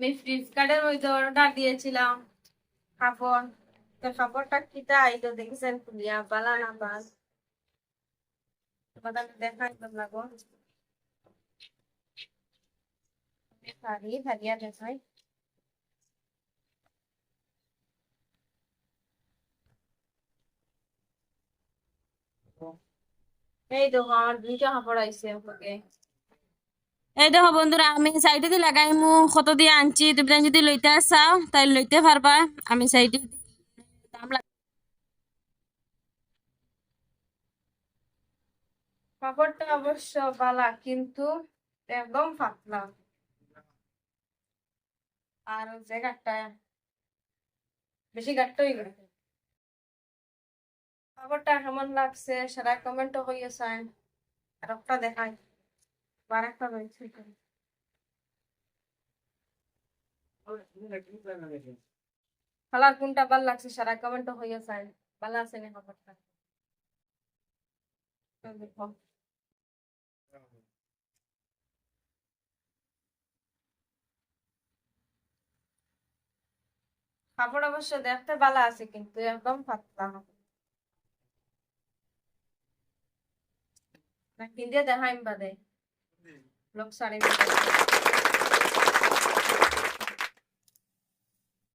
আমি ফ্লিপকার্টের মধ্যে অর্ডার দিয়েছিলাম। কাপড়, তো কাপড়টা কিটা দেখেছেন খুলিয়া বালা না তোমাদের দেখাই লাগো শাড়ি হারিয়া দেখাই। এই দেখো, আমার দুইটা কাপড় আইছে ওকে এই দেখো বন্ধুরা, আমি সাইডে দিয়ে লাগাই মু কত দিয়ে আনছি, তুমি যদি লইতে চাও তাই লইতে পারবা আমি সাইডে দাম কাপড়টা অবশ্য বালা, কিন্তু একদম পাতলা। আর যে গাটটা বেশি গাট্ট হয়ে গেছে। কাপড়টা কেমন লাগছে, সেটা কমেন্ট হইয়াছে আর একটা দেখাই। আর একটা রয়েছে এখানে। কালার কোনটা ভালো লাগছে? সেটা কমেন্ট হইয়াছে ভালো আছে কাপড় অবশ্য দেখতে ভালো আছে, কিন্তু একদম পাতলা না দেখাইম বাদে? लोग सारे